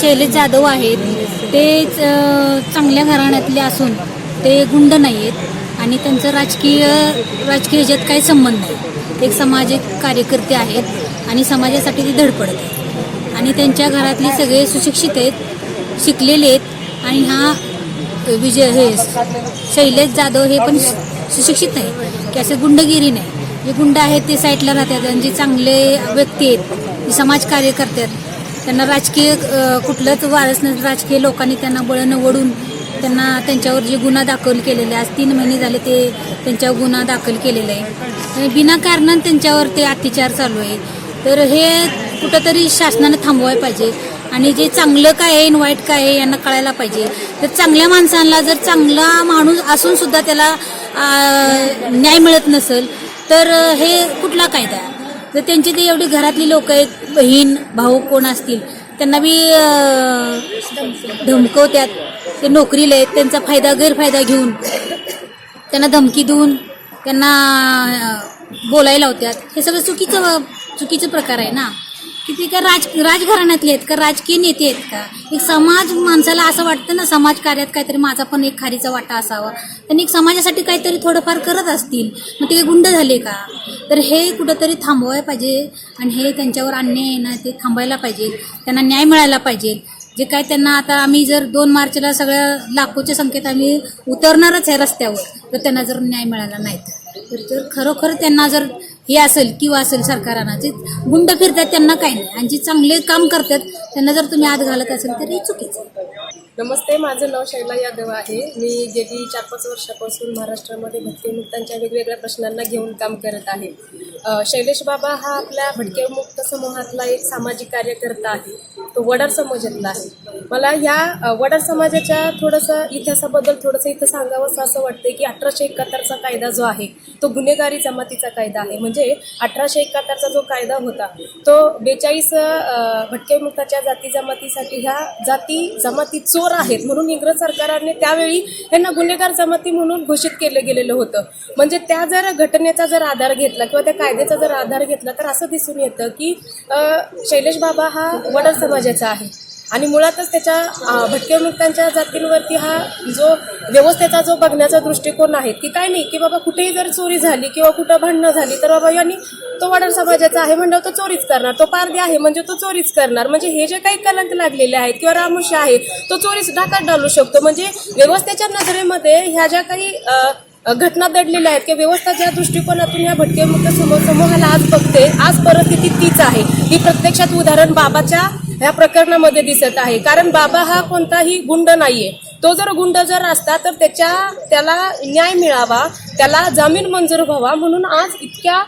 शैलेश जाधव आहेत. ते चांगल्या घराण्यातले असून ते गुंड नाही आहेत आणि त्यांचं राजकीय राजकीय ह्याच्यात काही संबंध नाही. एक सामाजिक कार्यकर्ते आहेत आणि समाजासाठी ते धडपडत आहेत. आणि त्यांच्या घरातले सगळे सुशिक्षित आहेत शिकलेले आहेत आणि हा विजय हे शैलेश जाधव हे पण सुशिक्षित नाही की असं गुंडगिरी नाही. जे गुंड आहेत ते साईडला राहतात आणि जे चांगले व्यक्ती आहेत जे समाजकार्य करतात त्यांना राजकीय कुठलंच वारस नाही राजकीय लोकांनी त्यांना बळनं वडून त्यांना त्यांच्यावर जे गुन्हा दाखल केलेले आज तीन महिने झाले ते त्यांच्यावर गुन्हा दाखल केलेला आहे. आणि बिनाकारणानं त्यांच्यावर ते अत्याचार चालू आहे. तर हे कुठंतरी शासनानं थांबवायला पाहिजे. आणि जे चांगलं काय आहे आणि वाईट काय आहे यांना कळायला पाहिजे. तर चांगल्या माणसांना जर चांगला माणूस असून सुद्धा त्याला न्याय मिळत नसेल तर हे कुठला कायदा जर त्यांची ते एवढी घरातली लोक आहेत बहीण भाऊ कोण असतील त्यांना बी धमकवत्यात. ते नोकरीला आहेत त्यांचा फायदा गैरफायदा घेऊन त्यांना धमकी देऊन त्यांना बोलायला लावतात हे सगळं चुकीचं चुकीचं प्रकार आहे ना. की ते का राज राजघराण्यातले आहेत का? राजकीय नेते आहेत का? एक समाज माणसाला असं वाटतं ना समाज कार्यात काहीतरी माझा पण एक खारीचा वाटा असावा. त्यांनी एक समाजासाठी काहीतरी थोडंफार करत असतील. मग ते गुंड झाले का? तर हे कुठंतरी थांबवायला पाहिजे आणि हे त्यांच्यावर अन्याय आहे ना ते थांबायला पाहिजे. त्यांना न्याय मिळायला पाहिजे. जे काय त्यांना आता आम्ही जर दोन मार्चला सगळ्या लाखोच्या संख्येत आम्ही उतरणारच आहे रस्त्यावर तर त्यांना जर न्याय मिळाला नाही तर जर खरोखर त्यांना जर हे असेल किंवा असेल सरकारांना जे गुंड फिरतात त्यांना काही नाही. आणि जे चांगले काम करतात त्यांना जर तुम्ही आत घालत असेल तर हे चुकीचं नमस्ते माझं नाव शैला यादव आहे. मी गेली चार पाच वर्षापासून महाराष्ट्रामध्ये भटकेमुक्तांच्या वेगवेगळ्या प्रश्नांना घेऊन काम करत आहे. शैलेश बाबा हा आपल्या भटकेमुक्त समूहातला एक सामाजिक कार्यकर्ता आहे. तो वडार समाजातला आहे. मला ह्या वडार समाजाच्या थोडंसं इतिहासाबद्दल थोडंसं इथं सांगावंसं असं वाटतं की अठराशे एकाहत्तरचा कायदा जो आहे तो गुन्हेगारी जमातीचा कायदा आहे. म्हणजे अठराशे एकाहत्तरचा जो कायदा होता तो बेचाळीस भटकेमुक्ताच्या जाती जमातीसाठी ह्या जाती जमाती चोर आहेत म्हणून इंग्रज सरकारने त्यावेळी यांना गुन्हेगार जमाती म्हणून घोषित केलं गेलेलं होतं. म्हणजे त्या जर घटनेचा जर आधार घेतला किंवा त्या कायद्याचा जर आधार घेतला तर असं दिसून येतं की शैलेश बाबा हा वडार समाजाचा आहे. आणि मुळातच त्याच्या अ, भटकेमुक्तांच्या जातींवरती हा जो व्यवस्थेचा जो बघण्याचा दृष्टिकोन आहे की काय नाही की बाबा कुठेही जर चोरी झाली किंवा कुठं भांडणं झाली तर बाबा यांनी तो वडार समाजाचा आहे म्हणजे तो चोरीच करणार तो पारदे आहे म्हणजे तो चोरीच करणार. म्हणजे हे जे काही कलंक लागलेले आहेत किंवा रामुष आहे तो चोरीच डाकात डालू शकतो. म्हणजे व्यवस्थेच्या नजरेमध्ये ह्या ज्या काही घटना दडलेल्या आहेत. किंवा व्यवस्था ज्या दृष्टिकोनातून ह्या भटकेमुक्त समूह समूहाला आज बघते आज परिस्थिती तीच आहे. ही प्रत्यक्षात उदाहरण बाबाच्या ह्या प्रकरणामध्ये दिसत आहे. कारण बाबा हा कोणताही गुंड नाहीये. तो जर गुंड जर असता तर त्याच्या त्याला न्याय मिळावा त्याला जामीन मंजूर व्हावा. म्हणून आज इतक्या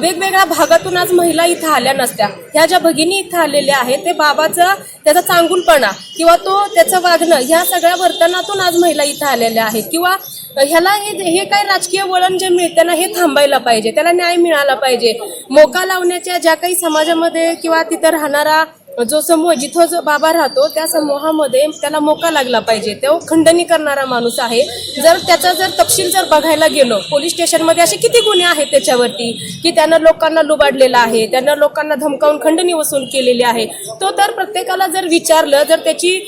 वेगवेगळ्या भागातून आज महिला इथं आल्या नसत्या. ह्या ज्या भगिनी इथं आलेल्या आहेत ते बाबाचा त्याचा चांगुलपणा किंवा तो त्याचं वागणं ह्या सगळ्या वर्तनातून आज महिला इथं आलेल्या आहेत. किंवा ह्याला हे हे काय राजकीय वळण जे मिळतं ना हे थांबायला पाहिजे. त्याला न्याय मिळाला पाहिजे. मोका लावण्याच्या ज्या काही समाजामध्ये किंवा तिथं राहणारा जो समूह जिथं जो बाबा राहतो त्या समूहामध्ये त्याला मोका लागला पाहिजे. तो खंडणी करणारा माणूस आहे. जर त्याचा जर तपशील जर बघायला गेलो पोलीस स्टेशनमध्ये असे किती गुन्हे आहेत त्याच्यावरती? की त्यानं लोकांना लुबाडलेला आहे त्यानं लोकांना धमकावून खंडणी वसूल केलेली आहे. तो तर प्रत्येकाला जर विचारलं जर त्याची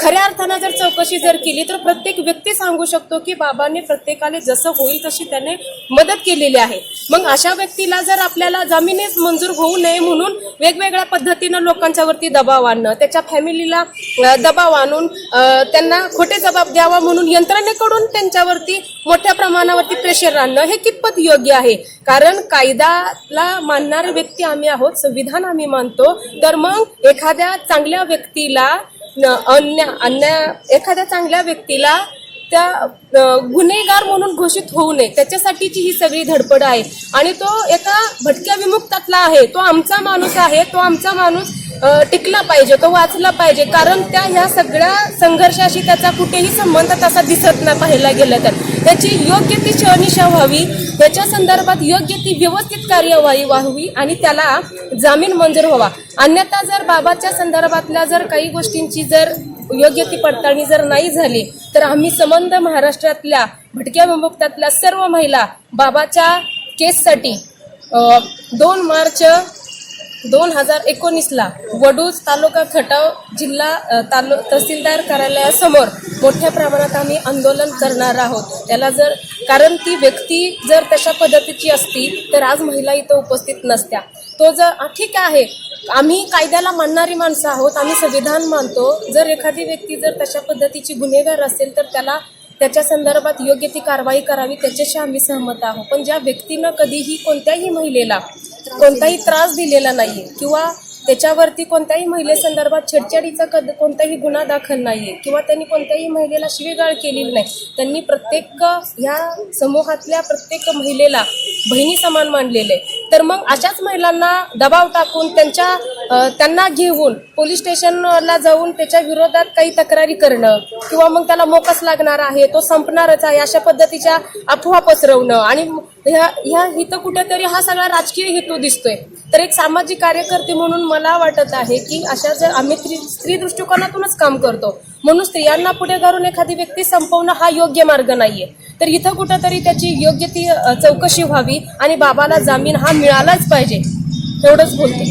खऱ्या अर्थानं जर चौकशी जर केली तर प्रत्येक व्यक्ती सांगू शकतो की बाबाने प्रत्येकाला जसं होईल तशी त्याने मदत केलेली आहे. मग अशा व्यक्तीला जर आपल्याला जामीनच मंजूर होऊ नये म्हणून वेगवेगळ्या पद्धतीनं लोकांच्या त्याच्यावरती दबाव आणणं त्याच्या फॅमिलीला दबाव आणून त्यांना खोटे जबाब द्यावा म्हणून यंत्रणेकडून त्यांच्यावरती मोठ्या प्रमाणावरती प्रेशर आणणं हे कितपत योग्य आहे? कारण कायदाला मानणारे व्यक्ती आम्ही आहोत संविधान आम्ही मानतो. तर मग एखाद्या चांगल्या व्यक्तीला न- अन्या एखाद्या चांगल्या व्यक्तीला त्या गुन्हेगार म्हणून घोषित होऊ नये. त्याच्यासाठीची ही सगळी धडपड आहे. आणि तो एका भटक्या विमुक्तातला आहे. तो आमचा माणूस आहे. तो आमचा माणूस टिकला पाहिजे तो वाचला पाहिजे. कारण त्या ह्या सगळ्या संघर्षाशी त्याचा कुठेही संबंध तसा दिसत नाही पाहायला गेलं तर. त्याची योग्य ती शहनिशा व्हावी त्याच्या संदर्भात योग्य ती व्यवस्थित कार्यवाही व्हावी आणि त्याला जामीन मंजूर व्हावा. अन्यथा जर बाबाच्या संदर्भातल्या जर काही गोष्टींची जर योग्य ती पडताळणी जर नाही झाली तर आम्ही संबंध महाराष्ट्रातल्या भटक्या विमुक्तातल्या सर्व महिला बाबाच्या केससाठी दोन मार्च दोन हजार एकोणीसला वडूज तालुका खटाव जिल्हा तालु तहसीलदार कार्यालयासमोर मोठ्या प्रमाणात आम्ही आंदोलन करणार आहोत. त्याला जर कारण ती व्यक्ती जर तशा पद्धतीची असती तर आज महिला इथं उपस्थित नसत्या. तो जर ठीक आहे आम्ही कायद्याला मानणारी माणसं आहोत आम्ही संविधान मानतो. जर एखादी व्यक्ती जर तशा पद्धतीची गुन्हेगार असेल तर त्याला त्याच्या संदर्भात योग्य ती कारवाई करावी त्याच्याशी आम्ही सहमत आहोत. पण ज्या व्यक्तीनं कधीही कोणत्याही महिलेला कोणताही त्रास दिलेला नाहीये किंवा त्याच्यावरती कोणत्याही महिलेसंदर्भात छेडछाडीचा कद कोणताही गुन्हा दाखल नाही आहे किंवा त्यांनी कोणत्याही महिलेला शिवीगाळ केलेली नाही त्यांनी प्रत्येक ह्या समूहातल्या प्रत्येक महिलेला बहिणी समान मानलेले तर मग अशाच महिलांना दबाव टाकून त्यांच्या त्यांना घेऊन पोलीस स्टेशनला जाऊन त्याच्या विरोधात काही तक्रारी करणं किंवा मग त्याला मोकस लागणार आहे तो संपणारच आहे अशा पद्धतीच्या अफवा पसरवणं आणि ह्या ह्या इथं कुठेतरी हा सगळा राजकीय हेतू दिसतोय. तर एक सामाजिक कार्यकर्ते म्हणून मला वाटत आहे की अशा जर आम्ही स्त्री स्त्री दृष्टिकोनातूनच काम करतो म्हणून स्त्रियांना पुढे धरून एखादी व्यक्ती संपवणं हा योग्य मार्ग नाहीये. तर इथं कुठंतरी त्याची योग्य ती चौकशी व्हावी आणि बाबाला जामीन हा मिळालाच पाहिजे. एवढंच बोलते.